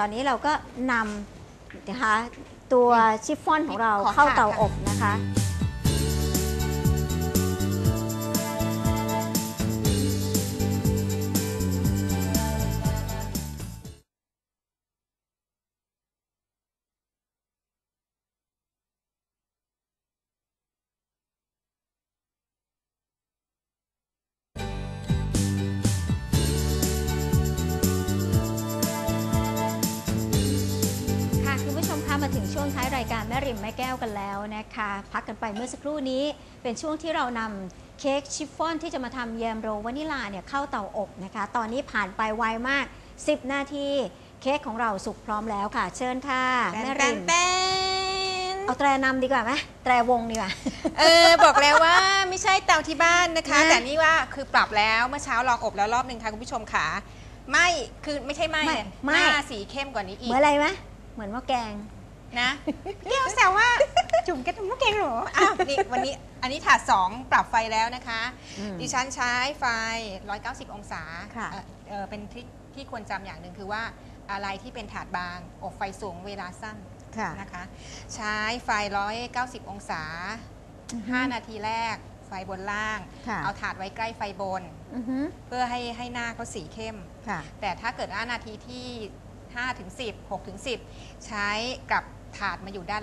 ตอนนี้เราก็นำนะคะตัวชิฟฟ่อนของเราเข้าเตาอบนะคะ ช่วงท้ายรายการแม่ริมแม่แก้วกันแล้วนะคะ พักกันไปเมื่อสักครู่นี้เป็นช่วงที่เรานำเค้กชิฟฟ่อนที่จะมาทำแยมโรวานิลาเนี่ยเข้าเตาอบนะคะ ตอนนี้ผ่านไปไวมาก 10 นาที เค้กของเราสุกพร้อมแล้วค่ะ เชิญค่ะ แม่ริมแตนเอาแตรนำดีกว่าไหมแตรวงดีกว่า เออ บอกแล้วว่าไม่ใช่เตาที่บ้านนะคะนะแต่นี่ว่าคือปรับแล้วเมื่อเช้าลองอบแล้วรอบหนึ่งค่ะคุณผู้ชมค่ะไม่คือไม่ใช่ไหมไม่เนี่ยไม่หน้าสีเข้มกว่านี้อีเหกมือนอะไรไหมเหมือนหม้อแกง นะพี่แก้วแซวว่าจุ่มแกทำมะเกงเหรออ้าวนี่วันนี้อันนี้ถาดสองปรับไฟแล้วนะคะอืมดิฉันใช้ไฟ 190 องศาค่ะเอ่อเอ่อเป็นที่ที่ควรจำอย่างหนึ่งคือว่าอะไรที่เป็นถาดบาง อบไฟสูงเวลาสั้นค่ะนะคะ ใช้ไฟ 190 องศาอือฮึ5นาทีแรก ไฟบนล่างค่ะเอาถาดไว้ใกล้ไฟบนอือฮึเพื่อให้ให้หน้าเขาสีเข้มค่ะแต่ถ้าเกิดว่านาทีที่5ถึง10 6ถึง10 ใช้กับ ถาดมาอยู่ด้าน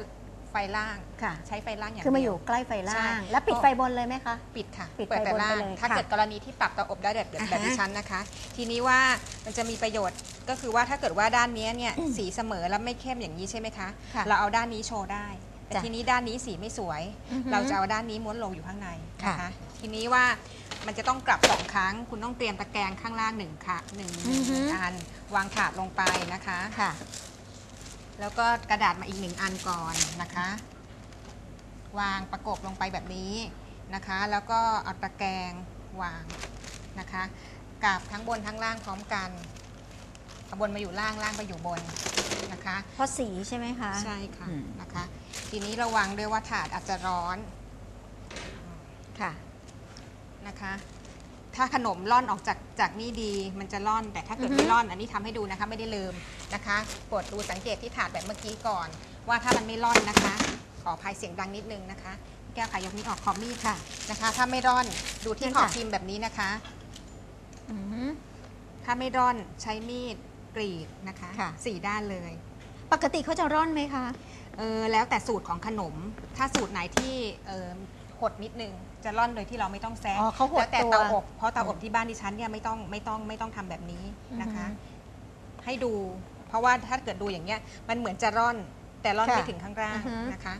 ไฟล่าง ค่ะ ใช้ไฟล่างอย่างคือมาอเดียู่วใกล้ไฟล่าใช่ ง แล้วปิดไฟบนเลยไหมคะ ปิดค่ะปิดเปิดไฟแต่บนล่าไปงเลยถ้าค่ะเกิดกรณีที่ปรับเตาอบได้แบบแบบอ่าฮะแบบดิฉันนะคะ ทีนี้ว่ามันจะมีประโยชน์ก็คือว่าถ้าเกิดว่าด้านเนี้ยเนี่ยสีเสมอแล้วไม่เข้มอย่างนี้ใช่ไหมคะ ค่ะเราเอาด้านนี้โชว์ได้ แต่จ้ะทีนี้ด้านนี้สีไม่สวย อือฮึเราจะเอาด้านนี้ม้วนลงอยู่ข้างในนะค่ะ คะ ทีนี้ว่ามันจะต้องกลับสองครั้ง คุณต้องเตรียมตะแกรงข้างล่างหนึ่งค่ะหนึ่งหนึ่งหนึ่งอันวางถาดลงไปนะคะ ค่ะ แล้วก็กระดาษมาอีกหนึ่งอันก่อนนะคะ วางประกบลงไปแบบนี้นะคะ แล้วก็เอาตะแกรงวางนะคะกราบทั้งบนทั้งล่างพร้อมกันเอาบนมาอยู่ล่างล่างไปอยู่บนนะคะเพราะสีใช่ไหมคะใช่ค่ะอืมนะคะ ทีนี้ระวังด้วยว่าถาดอาจจะร้อนค่ะนะคะ ถ้าขนมร่อนออกจากจากนี่ดี มันจะร่อน แต่ถ้าเกิดอือฮึ ไม่ร่อนอันนี้ทำให้ดูนะคะ ไม่ได้ลืมนะคะโปรดดูสังเกตที่ถาดแบบเมื่อกี้ก่อน ว่าถ้ามันไม่ร่อนนะคะ ขออภัยเสียงดังนิดนึงนะคะแก้วขายกนี้ออกขอบมีดค่ะนะคะ ถ้าไม่ร่อนดูที่นั่นขอบค่ะพิมพ์แบบนี้นะคะ อือฮึถ้าไม่ร่อนใช้มีดกรีดนะคะค่ะ สี่ด้านเลย ปกติเขาจะร่อนไหมคะ เออแล้วแต่สูตรของขนม ถ้าสูตรไหนที่เออ หดนิดนึงจะร่อนโดยที่เราไม่ต้องแซะอ๋อเขาหดแล้วแต่ตัวเตาอบเพราะเตาอบที่บ้านดิฉันเนี่ยไม่ต้องไม่ต้องไม่ต้องทำแบบนี้นะคะ อือฮึให้ดู เพราะว่าถ้าเกิดดูอย่างเงี้ยมันเหมือนจะร่อนแต่ร่อนค่ะไม่ถึงข้างล่างอือฮึนะคะ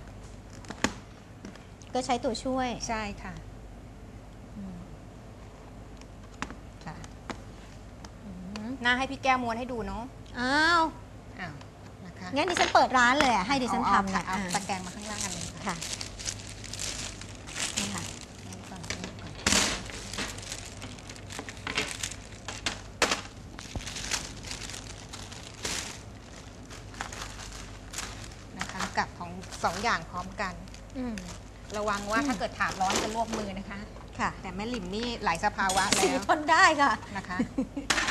ก็ใช้ตัวช่วย ใช่ค่ะอืมค่ะอืมหน้าให้พี่แก้วม้วนให้ดูเนาะอ้าว อ้าวนะคะงั้นดิฉันเปิดร้านเลยอะให้ดิฉันเอาทำเอานะเอาอ่าตะแกรงมาข้างล่างอันหนึงค่ะ ค่ะนี่ค่ะ เอาก่อนเอาก่อนนะคะกับของ สองอย่างพร้อมกัน อืมระวังว่าอืมถ้าเกิดถาดร้อนจะลวกมือนะคะ ค่ะ แต่แม่หลิมนี่หลายสภาวะสีแล้วทนได้ค่ะ นะคะ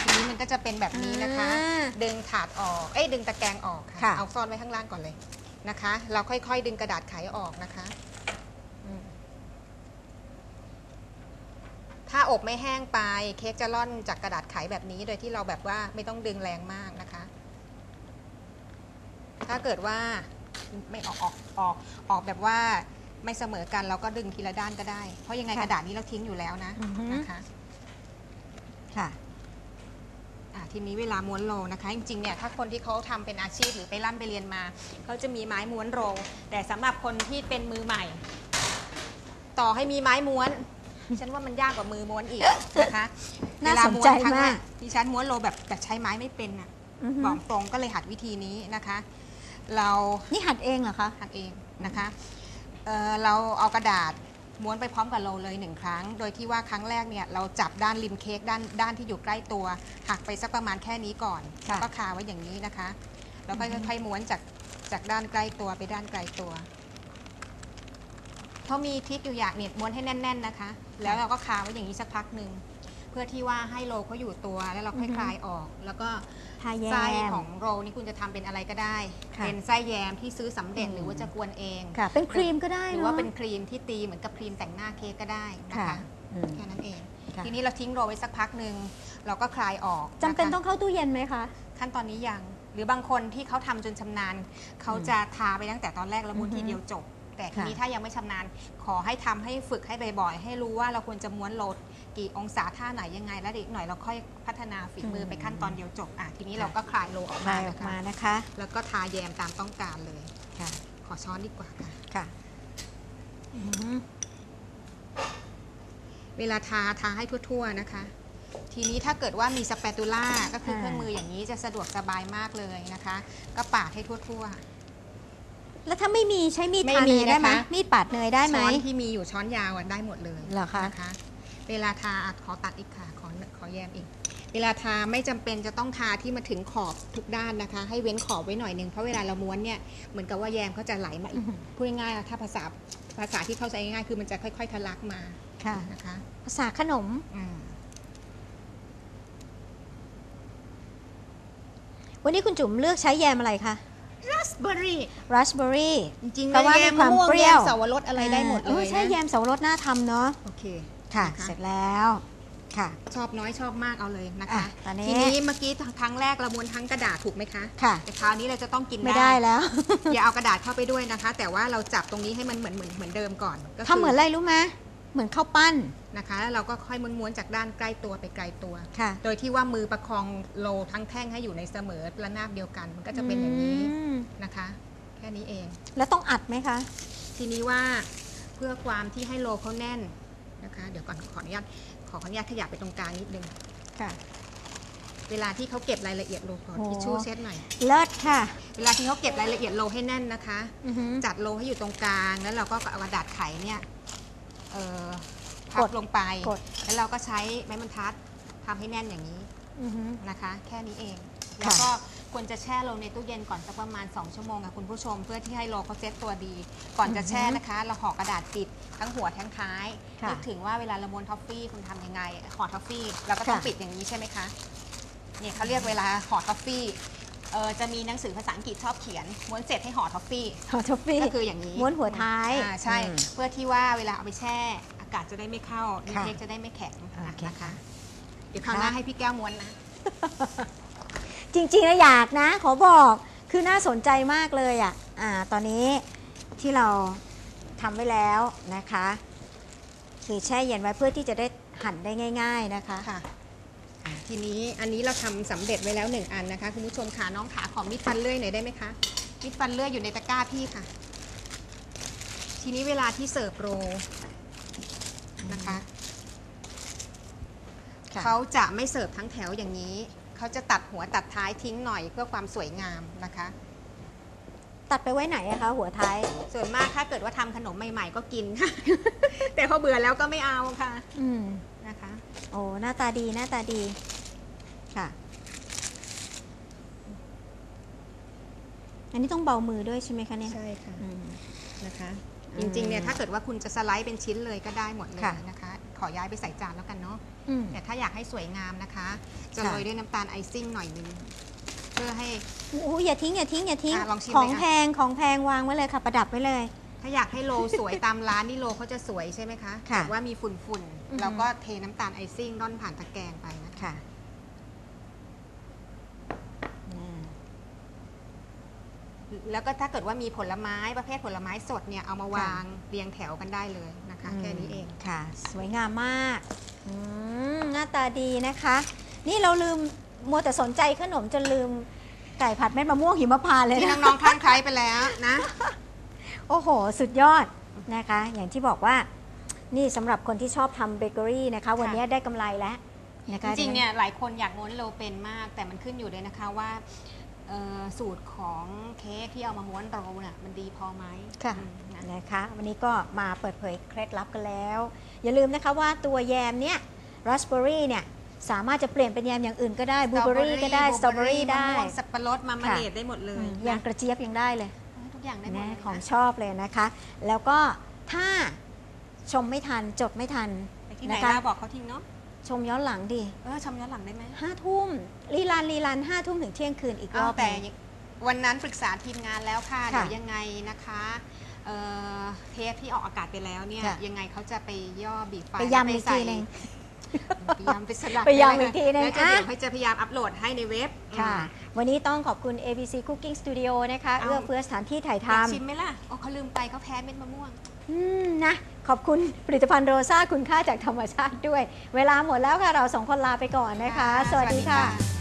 ทีนี้มันก็จะเป็นแบบนี้นะคะ อ่าดึงถาดออก เอ้ยดึงตะแกรงออกค่ะ ค่ะ เอาซ่อนไว้ข้างล่างก่อนเลยนะคะ เราค่อยๆ ดึงกระดาษไขออกนะคะอืมถ้าอบไม่แห้งไป เค้กจะร่อนจากกระดาษไขแบบนี้ โดยที่เราแบบว่าไม่ต้องดึงแรงมากนะคะ ถ้าเกิดว่า ไม่ออกออกออกออกแบบว่าไม่เสมอกันเราก็ดึงทีละด้านก็ได้ เพราะยังไงค่ะกระดาษนี้เราทิ้งอยู่แล้วนะอือฮึ นะคะค่ะ อะทีนี้เวลาม้วนโรลนะคะ จริงๆเนี่ยถ้าคนที่เขาทำเป็นอาชีพหรือไปร่ำไปเรียนมาเขาจะมีไม้ม้วนโรลแต่สำหรับคนที่เป็นมือใหม่ ต่อให้มีไม้ม้วน ฉันว่ามันยากกว่ามือม้วนอีกนะคะน่าเวลสนใจม้วครั้งมากแรดิฉันม้วนโรลแบบแบบใช้ไม้ไม่เป็นอะ อือฮึ บอกตรงก็เลยหัดวิธีนี้นะคะ เรานี่หัดเองเหรอคะหักเองนะคะเอ่อเราเอากระดาษม้วนไปพร้อมกับโรลเลยหนึ่งครั้ง โดยที่ว่าครั้งแรกเนี่ยเราจับด้านริมเค้กด้านด้านที่อยู่ใกล้ตัว หักไปสักประมาณแค่นี้ก่อนค่ะ แล้วก็คาไว้อย่างนี้นะคะแล้วก็อือฮึค่อยๆม้วนจากจากด้านใกล้ตัวไปด้านไกลตัวเขามีทริคอยู่อย่างเนี่ยม้วนให้แน่น ๆนะคะ แล้วเราก็คาไว้อย่างนี้สักพักหนึ่ง เพื่อที่ว่าให้โรลเขาอยู่ตัวแล้วเราค่อยอือฮึคลายออก แล้วก็ทาแยไส้มของโรลนี่คุณจะทำเป็นอะไรก็ได้ ค่ะ เป็นไส้แยมที่ซื้อสำเร็จอืมหรือว่าจะกวนเอง ค่ะ เป็นครีมก็ได้หรือเนาะว่าเป็นครีมที่ตีเหมือนกับครีมแต่งหน้าเค้กก็ได้นะค่ะคะอืม แค่นั้นเอง ค่ะ ทีนี้เราทิ้งโรลไว้สักพักหนึ่งเราก็คลายออกจำเป็นนะคะ ต้องเข้าตู้เย็นไหมคะ ขั้นตอนนี้ยัง หรือบางคนที่เขาทำจนชำนาญ เขาจะทาไปตั้งแต่ตอนแรกแล้วม้วนอือฮึทีเดียวจบ แต่ทีค่ะนี้ถ้ายังไม่ชำนาญ ขอให้ทำให้ฝึกให้บ่อยๆ ให้รู้ว่าเราควรจะม้วนโหลด กี่องศาท่าไหนยังไง แล้วอีกหน่อยเราค่อยพัฒนาฝีมือไปขั้นตอนเดียวจบอะทีนี้เราก็คลายโลออกคมาลายออนะกคะมานะคะแล้วก็ทาแยมตามต้องการเลย ค่ะขอช้อนดีกว่าค่ะ ค่ะอืมเวลาทาทาให้ทั่วๆนะคะ ทีนี้ถ้าเกิดว่ามีสเปตูล่าก็คือเครื่องมืออย่างนี้จะสะดวกสบายมากเลยนะคะ ก็ปาดให้ทั่วๆแล้วถ้าไม่มีใช้มีดไม่ทามีเนยได้ไหมนะคะ มีดปาดเนยได้ไหมช้อนที่มีอยู่ช้อนยาวอะได้หมดเลยเหรอคะ นะคะ เวลาทาอะขอตัดอีกค่ะ ขอขอแยมอีก เวลาทาไม่จำเป็นจะต้องทาที่มาถึงขอบทุกด้านนะคะ ให้เว้นขอบไว้หน่อยหนึงเพราะเวลาเราม้วนเนี่ยเหมือนกับว่าแยมเขาจะไหลมาอีกพูดง่ายๆอะถ้าภาษาภาษาที่เข้าใจง่ายๆคือมันจะค่อย ๆทะลักมาค่ะ นะคะภาษาขนม อืม วันนี้คุณจุ๋มเลือกใช้แยมอะไรคะ ราสเบอร์รี่ราสเบอร์รี่ จริงๆแปลว่าแยมีมความมะม่วงเปรี้แยยวมเสาวรสอะไรได้หมดเลออยใช่นะแยมเสาวรสน่าทำเนาะ โอเค ค่ะนะคะเสร็จแล้วค่ะ ชอบน้อยชอบมากเอาเลยนะคะ อะตอนนี้ ทีนี้เมื่อกี้ครั้งแรกเราม้วนทั้งกระดาษถูกไหมคะค่ะ แต่คราวนี้เราจะต้องกินไม่ได้แล้ว อย่าเอากระดาษเข้าไปด้วยนะคะ แต่ว่าเราจับตรงนี้ให้มันเหมือนเหมือนเหมือนเดิมก่อนก็คืทำเหมือนอะไรรู้ไหมเหมือนข้าวปั้นนะคะแล้วเราก็ค่อยม้วนๆจากด้านใกล้ตัวไปไกลตัว ค่ะโดยที่ว่ามือประคองโลทั้งแท่งให้อยู่ในเสมอระนาบเดียวกัน มันก็จะเป็นอย่างนี้มนะคะ แค่นี้เอง แล้วต้องอัดไหมคะ ทีนี้ว่าเพื่อความที่ให้โลเขาแน่น นะคะ เดี๋ยวก่อนขออนุญาตขออนุญาตขยับไปตรงกลางนิดนึง ค่ะ เวลาที่เขาเก็บรายละเอียดโลขอโอ้ ทิชชู่เช็ดหน่อย เลิศค่ะ เวลาที่เขาเก็บรายละเอียดโลให้แน่นนะคะ อือหือ จัดโลให้อยู่ตรงกลาง แล้วเราก็เอากระดาษไขเนี่ยเอ่อพักบดลงไป กด แล้วเราก็ใช้ไม้บรรทัดทำให้แน่นอย่างนี้ อือหือ นะคะแค่นี้เอง ค่ะ แล้วก็ ควรจะแช่ลงในตู้เย็นก่อนสักประมาณ 2 ชั่วโมงค่ะคุณผู้ชม เพื่อที่ให้โลเขาเซ็ตตัวดี ก่อนจะแช่นะคะเราห่อกระดาษปิดทั้งหัวทั้งท้ายค่ะนึกถึงว่าเวลาเราม้วนท็อฟฟี่คุณทำยังไงห่อท็อฟฟี่เราก็ต้องค่ะ ปิดอย่างนี้ใช่ไหมคะเนี่ยเขาเรียกเวลาห่อท็อฟฟี่เออจะมีหนังสือภาษาอังกฤษชอบเขียนม้วนเสร็จให้ห่อท็อฟฟี่ขอทอฟฟี่ ก็คืออย่างนี้ม้วนหัวท้ายอ่าใช่ อืมเพื่อที่ว่าเวลาเอาไปแช่ อากาศจะได้ไม่เข้าดีค่ะเค้กจะได้ไม่แข็งโอเคนะคะ เดี๋ยวคราวหน้าค่ะให้พี่แก้วม้วนนะ จริงๆนะอยากนะ ขอบอกคือน่าสนใจมากเลยอะอ่าตอนนี้ที่เราทำไว้แล้วนะคะ คือแช่เย็นไว้เพื่อที่จะได้หั่นได้ง่าย ๆนะคะค่ะทีนี้อันนี้เราทำสำเร็จไว้แล้วหนึ่งอันนะคะคุณผู้ชมขาน้องขาขอมีดฟันเลื่อยหน่อยได้ไหมคะมีดฟันเลื่อยอยู่ในตะกร้าพี่ค่ะ ทีนี้เวลาที่เสิร์ฟโรลนะคะ ค่ะ เขาจะไม่เสิร์ฟทั้งแถวอย่างนี้ เขาจะตัดหัวตัดท้ายทิ้งหน่อยเพื่อความสวยงามนะคะ ตัดไปไว้ไหนอะคะ หัวท้าย ส่วนมากถ้าเกิดว่าทำขนมใหม่ ๆ ก็กินค่ะ แต่พอเบื่อแล้วก็ไม่เอาค่ะอืมนะคะ โอ้หน้าตาดีหน้าตาดีค่ะ อันนี้ต้องเบามือด้วยใช่ไหมคะเนี่ยใช่ค่ะอืม นะคะอืจมริงๆเนี่ยถ้าเกิดว่าคุณจะสไลด์เป็นชิ้นเลยก็ได้หมดเลยค่ะ นะคะข อย้ายไปใส่จานแล้วกันเนาะอืม แต่ถ้าอยากให้สวยงามนะคะ จะค่ะ โรยด้วยน้ำตาลไอซิ่งหน่อยนึงเพื่อให้ โอ้อย่าทิ้งอย่าทิ้งอย่าทิ้งอะลองชิมของเลยอะ แพงของแพงวางไว้เลยค่ะ ประดับไว้เลย ถ้าอยากให้โลสวยตามร้านนี่โลเขาจะสวยใช่ไหมคะค่ะแต่ว่ามีฝุ่นอือฮึๆเราก็เทน้ำตาลไอซิ่งร่อนผ่านตะแกรงไปนะค่ะอืม แล้วก็ถ้าเกิดว่ามีผลไม้ประเภทผลไม้สดเนี่ยเอามาวางเรียงแถวกันได้เลยนะคะ แค่นี้เองค่ะ สวยงามมากอืมหน้าตาดีนะคะ นี่เราลืมมัวแต่สนใจขนมจนลืมไก่ผัดเม็ดมะม่วงหิมพานต์เลยที่นะน้องๆคลั่งไคล้ไปแล้วนะ โอ้โห สุดยอดนะคะ อย่างที่บอกว่า นี่สำหรับคนที่ชอบทำเบเกอรี่นะคะ วันนี้ได้กำไรแล้วนะคะ จริงๆเนี่ยหลายคนอยากม้วนโลเป็นมาก แต่มันขึ้นอยู่เลยนะคะว่า เอ่อสูตรของเค้กที่เอามาม้วนโรลน่ะมันดีพอไหมค่ะอืมนะ นะคะ วันนี้ก็มาเปิดเผยเคล็ดลับกันแล้ว อย่าลืมนะคะว่าตัวแยมเนี่ยราสเบอร์รี่เนี่ยสามารถจะเปลี่ยนเป็นแยมอย่างอื่นก็ได้บลูเบอร์รี่ก็ได้สตรอเบอรี่ได้ มะม่วงสับปะรดมามาค่ะ เนดได้หมดเลอืยมนะอย่างกระเจี๊ยบยังได้เลยทุกอย่างได้หมดนะเลยของนะชอบเลยนะคะ แล้วก็ถ้าชมไม่ทันจดไม่ทัน ไปที่ไหนนะคะ ล่ะบอกเขาทิ้งเนาะ ชมย้อนหลังดิเออชมย้อนหลังได้ไหมห้าทุ่มรีลันรีลันห้าทุ่มถึงเที่ยงคืนอีกรเอาอบหแต่นึ่ง วันนั้นปรึกษาทีมงานแล้วค่ะ ค่ะเดี๋ยวยังไงนะคะเอ่อเทปที่ออกอากาศไปแล้วเนี่ย ค่ะ ยังไงเขาจะไปย่อบีบไฟล์ไปแล้วย้ำอีกใส่ทีหนึ่ง ไปย้ำไปสลับไปย้ำอีกทีหนึ่งแล้วจะเดี๋ยวอะให้จะพยายามอัปโหลดให้ในเว็บค่ะ อืมวันนี้ต้องขอบคุณ ABC Cooking Studio นะคะ เอาเอื้อเฟื้อสถานที่ถ่ายอยากทำชิมไหมล่ะ โอ้เขาลืมไปเขาแพ้เม็ดมะม่วง อืมนะ ขอบคุณผลิตภัณฑ์โรซ่าคุณค่าจากธรรมชาติด้วย เวลาหมดแล้วค่ะ เราสองคนลาไปก่อนนะคะค่ะสวัสดีค่ะสวัสดีค่ะ